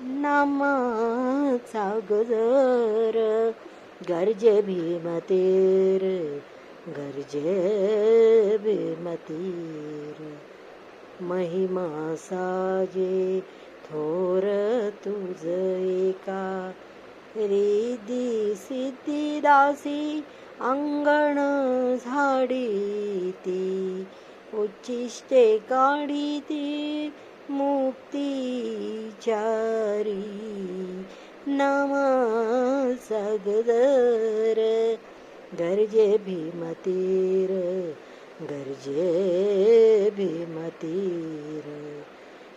नामाचा गजर गर्जे भीमतीर गर्जे भीमतीर. महिमा साजे थोर तुझ एका रिदी सिद्धी दासी अंगण झाडी ती. उच्चिष्टे काढी ती मुक्ती चारी नामाचा गजर गरजे भीमतीर गरजे भीमतीर.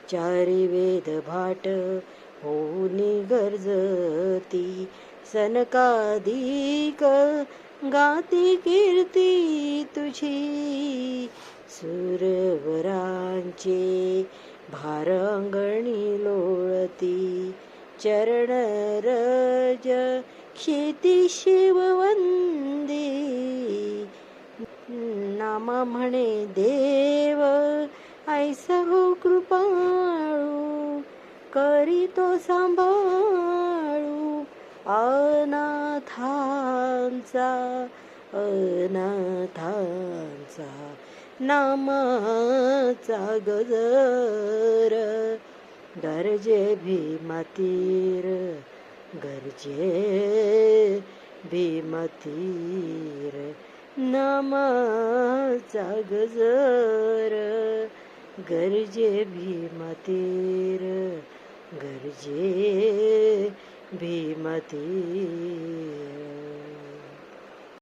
चारी वेद भाट होनी गरजती सनकाधिक गाती कीर्ती तुझी. सुरवरांचे भारंगणी चरण रज क्षिती शिववंदी नामा म्हणे देव ऐसा हो कृपाळू करीतो सांभाळू. अनाथांचा अनाथांचा नामाचा गजर. गरजे भीमतीर गरजे भीमतीर नामाचा गजर गरजे भीमतीर गरजे भीमतीर